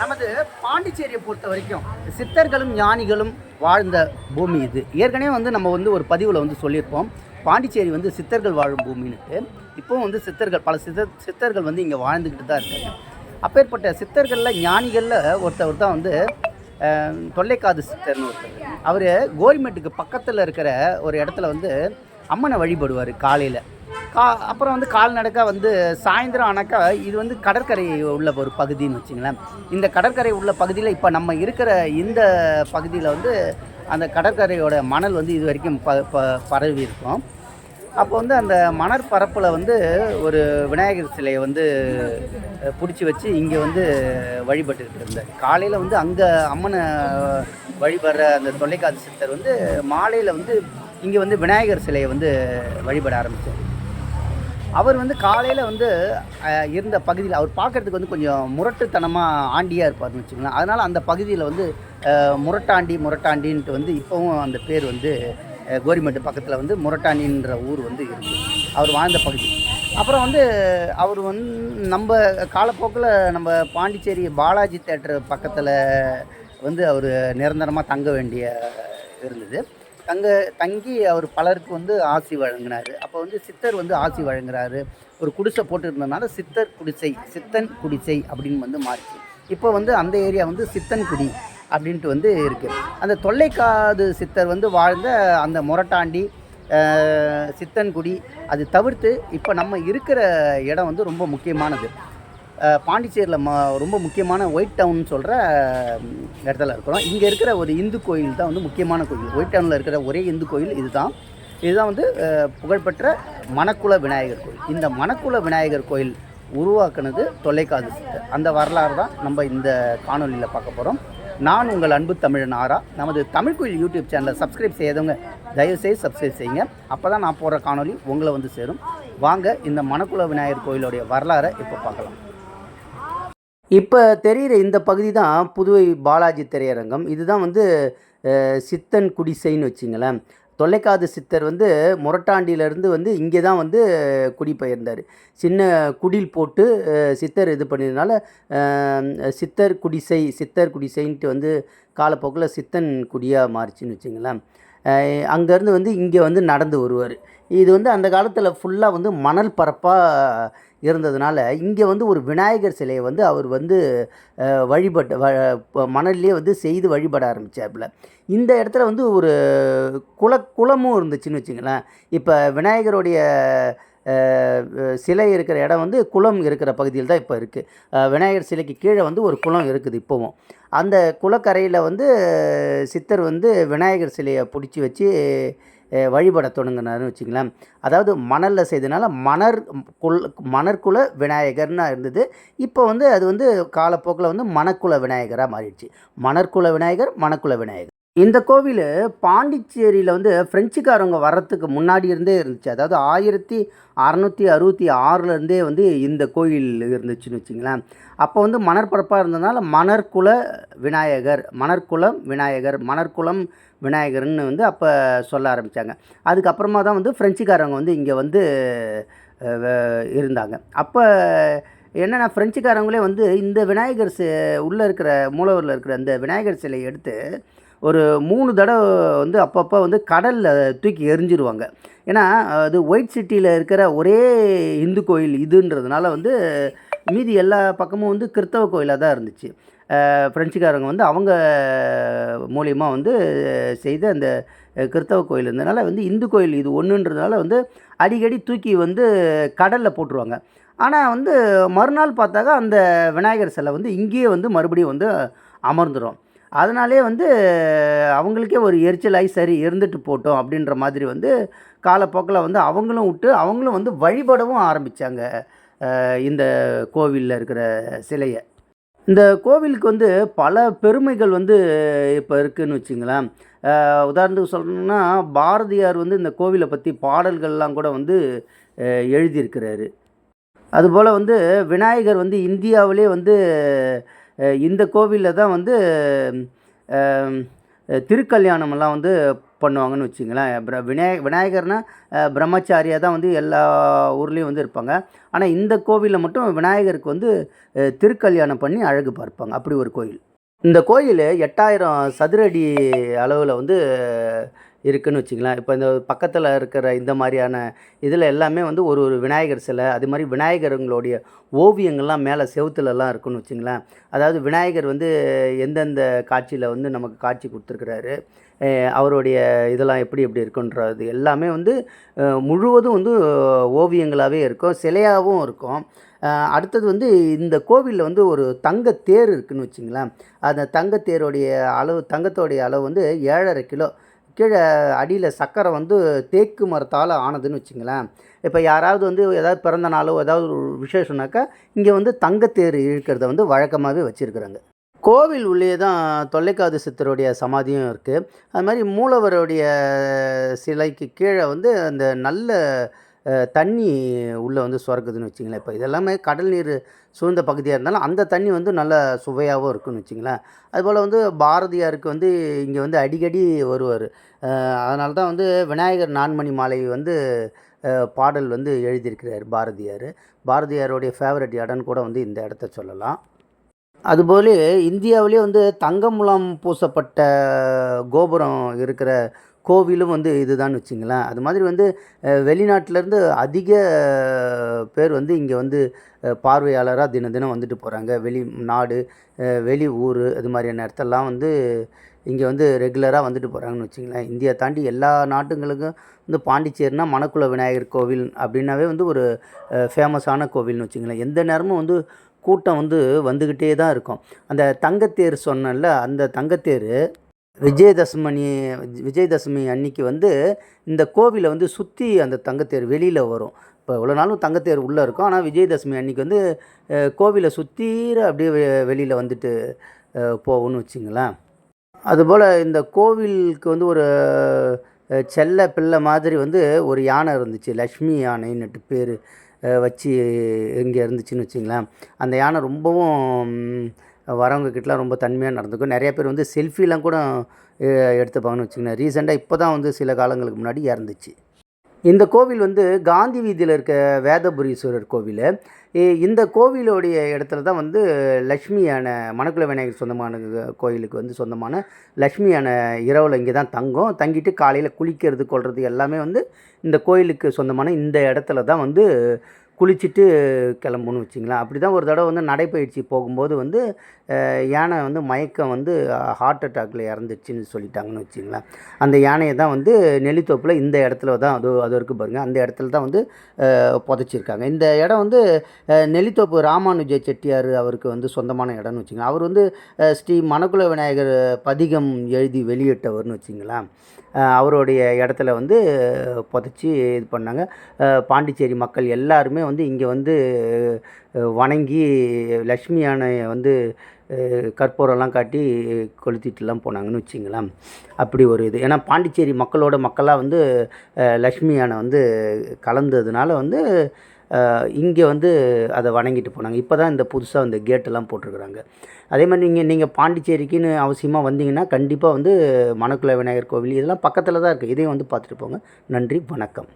நமது பாண்டிச்சேரியை பொறுத்த வரைக்கும் சித்தர்களும் ஞானிகளும் வாழ்ந்த பூமி இது. ஏற்கனவே வந்து நம்ம வந்து ஒரு பதிவில் வந்து சொல்லியிருப்போம். பாண்டிச்சேரி வந்து சித்தர்கள் வாழும் பூமின்னுட்டு. இப்போவும் வந்து சித்தர்கள் பல சித்த சித்தர்கள் வந்து இங்கே வாழ்ந்துக்கிட்டு தான் இருக்காங்க. அப்பேற்பட்ட சித்தர்களில் ஞானிகளில் ஒருத்தவர் தான் வந்து தொல்லைக்காது சித்தர்னு ஒருத்தர். அவர் கோரிமேட்டுக்கு பக்கத்தில் இருக்கிற ஒரு இடத்துல வந்து அம்மனை வழிபடுவார் காலையில். அப்புறம் வந்து கால்நடைக்காக வந்து சாயந்தரம் ஆனாக்கா இது வந்து கடற்கரை உள்ள ஒரு பகுதின்னு வச்சுங்களேன். இந்த கடற்கரை உள்ள பகுதியில் இப்போ நம்ம இருக்கிற இந்த பகுதியில் வந்து அந்த கடற்கரையோட மணல் வந்து இது வரைக்கும் ப ப பரவி இருக்கும். அப்போ வந்து அந்த மணற்பரப்பில் வந்து ஒரு விநாயகர் சிலையை வந்து பிடிச்சி வச்சு இங்கே வந்து வழிபட்டுக்கிட்டு இருந்தார் காலையில் வந்து அங்கே அம்மனை வழிபடுற அந்த தொலைக்காட்சி சித்தர் வந்து மாலையில் வந்து இங்கே வந்து விநாயகர் சிலையை வந்து வழிபட ஆரம்பித்தார் அவர் வந்து காலையில் வந்து இருந்த பகுதியில் அவர் பார்க்கறதுக்கு வந்து கொஞ்சம் முரட்டுத்தனமாக ஆண்டியாக இருப்பார்னு வச்சுக்கோங்களேன். அதனால் அந்த பகுதியில் வந்து முரட்டாண்டி முரட்டாண்டின்ட்டு வந்து இப்போவும் அந்த பேர் வந்து அஹ், கோரிமேட்டு பக்கத்தில் வந்து முரட்டாண்டின்ற ஊர் வந்து இருக்குது அவர் வாழ்ந்த பகுதி. அப்புறம் வந்து அவர் வந்து நம்ம காலப்போக்கில் நம்ம பாண்டிச்சேரி பாலாஜி தேட்டர் பக்கத்தில் வந்து அவர் நிரந்தரமாக தங்க வேண்டிய இருந்தது. தங்க தங்கி அவர் பலருக்கு வந்து ஆசி வழங்கினார். அப்போ வந்து சித்தர் வந்து ஆசி வழங்குறாரு. ஒரு குடிசை போட்டுருந்ததுனால சித்தர் குடிசை சித்தன் குடிசை அப்படின்னு வந்து மாறிச்சு. இப்போ வந்து அந்த ஏரியா வந்து சித்தன்குடி அப்படின்ட்டு வந்து இருக்குது அந்த தொல்லைக்காது சித்தர் வந்து வாழ்ந்த அந்த முரட்டாண்டி சித்தன்குடி அது தவிர்த்து இப்போ நம்ம இருக்கிற இடம் வந்து ரொம்ப முக்கியமானது. பாண்டிச்சேரியில் ம ரொம்ப முக்கியமான ஒயிட் டவுன் சொல்கிற இடத்துல இருக்கிறோம். இங்கே இருக்கிற ஒரு இந்து கோயில் தான் வந்து முக்கியமான கோயில். ஒயிட் டவுனில் இருக்கிற ஒரே இந்து கோயில் இதுதான். இதுதான் வந்து புகழ்பெற்ற மணக்குள விநாயகர் கோயில். இந்த மணக்குள விநாயகர் கோயில் உருவாக்குனது தொல்லைக்காது சித்தர் அந்த வரலாறு தான் நம்ம இந்த காணொலியில் பார்க்க போகிறோம் நான் உங்கள் அன்பு தமிழன் ஆரா. நமது தமிழ் கோயில் யூடியூப் சேனலை சப்ஸ்கிரைப் செய்யாதவங்க தயவுசெய்து சப்ஸ்கிரைப் செய்யுங்க. அப்போ தான் நான் போடுற காணொலி உங்களை வந்து சேரும். வாங்க இந்த மணக்குள விநாயகர் கோயிலுடைய வரலாறை இப்போ பார்க்கலாம். இப்போ தெரிகிற இந்த பகுதி தான் புதுவை பாலாஜி திரையரங்கம். இதுதான் வந்து சித்தன் குடிசைன்னு வச்சிங்களேன். தொல்லைக்காது சித்தர் வந்து முரட்டாண்டியிலேருந்து வந்து இங்கே தான் வந்து குடிபெயர்ந்தார். சின்ன குடில் போட்டு சித்தர் இது பண்ணதுனால சித்தர் குடிசை சித்தர் குடிசைன்ட்டு வந்து காலப்போக்கில் சித்தன் குடியாக மாறிச்சின்னு வச்சுங்களேன். அங்கேருந்து வந்து இங்கே வந்து நடந்து வருவார். இது வந்து அந்த காலத்தில் ஃபுல்லாக வந்து மணல் பரப்பாக இருந்ததுனால இங்கே வந்து ஒரு விநாயகர் சிலையை வந்து அவர் வந்து வழிபட்டு வழிபட்ட வ மணல்லே வந்து செய்து வழிபட ஆரம்பித்தாப்புல இந்த இடத்துல வந்து ஒரு குல குளமும் இருந்துச்சுன்னு வச்சுங்களேன். இப்போ விநாயகருடைய சிலை இருக்கிற இடம் வந்து குளம் இருக்கிற பகுதியில் தான் இப்போ இருக்குது. விநாயகர் சிலைக்கு கீழே வந்து ஒரு குளம் இருக்குது இப்போவும். அந்த குளக்கரையில் வந்து சித்தர் வந்து விநாயகர் சிலையை பிடிச்சி வச்சு வழிபட தொடங்கினாருன்னு வச்சுங்களேன் அதாவது மணலில் செய்தனால மணர் குல் மணற்குல விநாயகர்னு இருந்தது. இப்போ வந்து அது வந்து காலப்போக்கில் வந்து மணக்குல விநாயகராக மாறிடுச்சு. மணற்குல விநாயகர் மணக்குல விநாயகர். இந்த கோவில் பாண்டிச்சேரியில் வந்து ஃப்ரெஞ்சுக்காரவங்க வர்றதுக்கு முன்னாடி இருந்தே இருந்துச்சு. அதாவது ஆயிரத்தி அறநூற்றி அறுபத்தி ஆறுலேருந்தே வந்து இந்த கோயில் இருந்துச்சுன்னு வச்சுங்களேன். அப்போ வந்து மணற்பரப்பாக இருந்ததுனால மணற்குல விநாயகர் மணற்குலம் விநாயகர் மணற்குளம் விநாயகர்னு வந்து அப்போ சொல்ல ஆரம்பித்தாங்க அதுக்கப்புறமா தான் வந்து ஃப்ரெஞ்சுக்காரவங்க வந்து இங்கே வந்து இருந்தாங்க. அப்போ என்னென்னா ஃப்ரெஞ்சுக்காரங்களே வந்து இந்த விநாயகர் உள்ளே இருக்கிற மூலவரில் இருக்கிற அந்த விநாயகர் சிலையை எடுத்து ஒரு மூணு தடவை வந்து அப்பப்போ வந்து கடலில் தூக்கி எரிஞ்சிருவாங்க. ஏன்னா அது ஒயிட் சிட்டியில் இருக்கிற ஒரே இந்து கோயில் இதுன்றதுனால வந்து மீதி எல்லா பக்கமும் வந்து கிறித்தவ கோயிலாக தான் இருந்துச்சு. ஃப்ரெஞ்சுக்காரங்க வந்து அவங்க மூலியமாக வந்து செய்த அந்த கிறித்தவ கோயில் இருந்ததுனால வந்து இந்து கோயில் இது ஒன்றுன்றதுனால வந்து அடிக்கடி தூக்கி வந்து கடலில் போட்டுருவாங்க. ஆனால் வந்து மறுநாள் பார்த்தாக்கா அந்த விநாயகர் சிலை வந்து இங்கேயே வந்து மறுபடியும் வந்து அமர்ந்துடும் அதனாலே வந்து அவங்களுக்கே ஒரு எரிச்சலாகி சரி இருந்துட்டு போட்டோம் அப்படின்ற மாதிரி வந்து காலப்போக்கில் வந்து அவங்களும் விட்டு அவங்களும் வந்து வழிபடவும் ஆரம்பித்தாங்க இந்த கோவிலில் இருக்கிற சிலையை. இந்த கோவிலுக்கு வந்து பல பெருமைகள் வந்து இப்போ இருக்குதுன்னு வச்சுங்களேன். உதாரணத்துக்கு சொல்லணும்னா பாரதியார் வந்து இந்த கோவிலை பற்றி பாடல்கள்லாம் கூட வந்து எழுதியிருக்கிறாரு. அதுபோல் வந்து விநாயகர் வந்து இந்தியாவிலே வந்து இந்த கோவிலில் தான் வந்து திருக்கல்யாணமெல்லாம் வந்து பண்ணுவாங்கன்னு வச்சுங்களேன். பிர விநாய விநாயகர்னா பிரம்மச்சாரியாக தான் வந்து எல்லா ஊர்லேயும் வந்து இருப்பாங்க. ஆனால் இந்த கோவிலில் மட்டும் விநாயகருக்கு வந்து திருக்கல்யாணம் பண்ணி அழகு பார்ப்பாங்க. அப்படி ஒரு கோயில். இந்த கோயில் எட்டாயிரம் சதுரடி அளவில் வந்து இருக்குதுன்னு வச்சுங்களேன் இப்போ இந்த பக்கத்தில் இருக்கிற இந்த மாதிரியான இதில் எல்லாமே வந்து ஒரு ஒரு விநாயகர் சிலை அது மாதிரி விநாயகருங்களுடைய ஓவியங்கள்லாம் மேலே செவுத்துலலாம் இருக்குன்னு வச்சுங்களேன் அதாவது விநாயகர் வந்து எந்தெந்த காட்சியில் வந்து நமக்கு காட்சி கொடுத்துருக்குறாரு அவருடைய இதெல்லாம் எப்படி எப்படி இருக்குன்றது எல்லாமே வந்து முழுவதும் வந்து ஓவியங்களாகவே இருக்கும் சிலையாகவும் இருக்கும். அடுத்தது வந்து இந்த கோவிலில் வந்து ஒரு தங்க தேர் இருக்குதுன்னு வச்சுங்களேன் அந்த தங்கத்தேருடைய அளவு தங்கத்தோடைய அளவு வந்து ஏழரை கிலோ கீழே அடியில் சக்கரை வந்து தேக்கு மரத்தால் ஆனதுன்னு வச்சுங்களேன். இப்போ யாராவது வந்து ஏதாவது பிறந்த நாளோ ஏதாவது ஒரு விசேஷம்னாக்கா இங்கே வந்து தங்கத்தேர் இழுக்கிறத வந்து வழக்கமாகவே வச்சுருக்குறாங்க. கோவில் உள்ளே தான் தொல்லைக்காது சித்தருடைய சமாதியும் இருக்குது அது மாதிரி மூலவருடைய சிலைக்கு கீழே வந்து அந்த நல்ல தண்ணி உள்ளே வந்து சுரக்குதுன்னு வச்சிங்களேன். இப்போ இதெல்லாமே கடல் நீர் சூழ்ந்த பகுதியாக இருந்தாலும் அந்த தண்ணி வந்து நல்ல சுவையாகவும் இருக்குன்னு வச்சிங்களேன். அதுபோல் வந்து பாரதியாருக்கு வந்து இங்கே வந்து அடிக்கடி வருவார். அதனால தான் வந்து விநாயகர் நான்மணி மாலை வந்து பாடல் வந்து எழுதியிருக்கிறார் பாரதியார். பாரதியாருடைய ஃபேவரட் இடம்னு கூட வந்து இந்த இடத்த சொல்லலாம். அதுபோல இந்தியாவிலே வந்து தங்க முலாம் பூசப்பட்ட கோபுரம் இருக்கிற கோவிலும் வந்து இதுதான் வச்சுங்களேன். அது மாதிரி வந்து வெளிநாட்டிலேருந்து அதிக பேர் வந்து இங்கே வந்து பார்வையாளராக தினம் தினம் வந்துட்டு போகிறாங்க வெளி நாடு வெளி ஊர் அது மாதிரியான இடத்தெல்லாம் வந்து இங்கே வந்து ரெகுலராக வந்துட்டு போகிறாங்கன்னு வச்சுங்களேன். இந்தியா தாண்டி எல்லா நாட்டுங்களுக்கும் வந்து பாண்டிச்சேரினா மணக்குள விநாயகர் கோவில் அப்படின்னாவே வந்து ஒரு ஃபேமஸான கோவில்னு வச்சுங்களேன். எந்த நேரமும் வந்து கூட்டம் வந்து வந்துக்கிட்டே தான் இருக்கும். அந்த தங்கத்தேர் சொன்னல அந்த தங்கத்தேர் விஜயதசமணி விஜயதசமி அன்னைக்கு வந்து இந்த கோவிலை வந்து சுற்றி அந்த தங்கத்தேர் வெளியில் வரும். இப்போ இவ்வளோ நாளும் தங்கத்தேர் உள்ளே இருக்கும். ஆனால் விஜயதசமி அன்னைக்கு வந்து கோவிலை சுத்தீர அப்படியே வெளியில் வந்துட்டு போகும்னு வச்சுங்களேன். அதுபோல் இந்த கோவிலுக்கு வந்து ஒரு செல்ல பிள்ளை மாதிரி வந்து ஒரு யானை இருந்துச்சு. லக்ஷ்மி யானைன்னுட்டு பேர் வச்சு இங்கே இருந்துச்சுன்னு வச்சுங்களேன். அந்த யானை ரொம்பவும் வரவங்க கிட்டலாம் ரொம்ப தன்மையாக நடந்துக்கும். நிறைய பேர் வந்து செல்ஃபிலாம் கூட எடுத்துப்பாங்கன்னு வச்சுக்கோங்க ரீசெண்டாக இப்போ தான் வந்து சில காலங்களுக்கு முன்னாடி இறந்துச்சு. இந்த கோவில் வந்து காந்தி வீதியில் இருக்க வேதபுரீஸ்வரர் கோவில். இந்த கோவிலுடைய இடத்துல தான் வந்து லக்ஷ்மியான மணக்குல மணக்குள விநாயகர் சொந்தமான கோயிலுக்கு வந்து சொந்தமான லக்ஷ்மியான இரவில் இங்கே தான் தங்கும். தங்கிட்டு காலையில் குளிக்கிறது கொள்வது எல்லாமே வந்து இந்த கோயிலுக்கு சொந்தமான இந்த இடத்துல தான் வந்து குளிச்சுட்டு கிளம்புன்னு வச்சிங்களேன். அப்படி தான் ஒரு தடவை வந்து நடைப்பயிற்சி போகும்போது வந்து யானை வந்து மயக்கம் வந்து ஹார்ட் அட்டாக்ல இறந்துச்சுன்னு சொல்லிட்டாங்கன்னு வச்சிங்களேன் அந்த யானையை தான் வந்து நெல்லித்தோப்பில் இந்த இடத்துல தான் அது அது இருக்குது பாருங்கள் அந்த இடத்துல தான் வந்து புதைச்சிருக்காங்க. இந்த இடம் வந்து நெல்லித்தோப்பு ராமானுஜ செட்டியார் அவருக்கு வந்து சொந்தமான இடம்னு வச்சுங்களேன் அவர் வந்து ஸ்ரீ மணக்குல விநாயகர் பதிகம் எழுதி வெளியிட்டவர்னு வச்சிங்களேன் அவருடைய இடத்துல வந்து புதைச்சி இது பண்ணாங்க. பாண்டிச்சேரி மக்கள் எல்லாருமே வந்து இங்கே வந்து வணங்கி லக்ஷ்மி யானையை வந்து கற்பூரம்லாம் காட்டி கொளுத்திட்டுலாம் போனாங்கன்னு வச்சிங்களேன். அப்படி ஒரு இது. ஏன்னா பாண்டிச்சேரி மக்களோட மக்களாக வந்து லக்ஷ்மி யானை வந்து கலந்ததுனால வந்து இங்கே வந்து அதை வணங்கிட்டு போனாங்க. இப்போ தான் இந்த புதுசாக இந்த கேட்டெல்லாம் போட்டிருக்கிறாங்க. அதே மாதிரி நீங்கள் நீங்கள் பாண்டிச்சேரிக்குன்னு அவசியமாக வந்தீங்கன்னா கண்டிப்பாக வந்து மணக்குள விநாயகர் கோவில் இதெல்லாம் பக்கத்தில் தான் இருக்குது இதையும் வந்து பார்த்துட்டு போங்க. நன்றி வணக்கம்.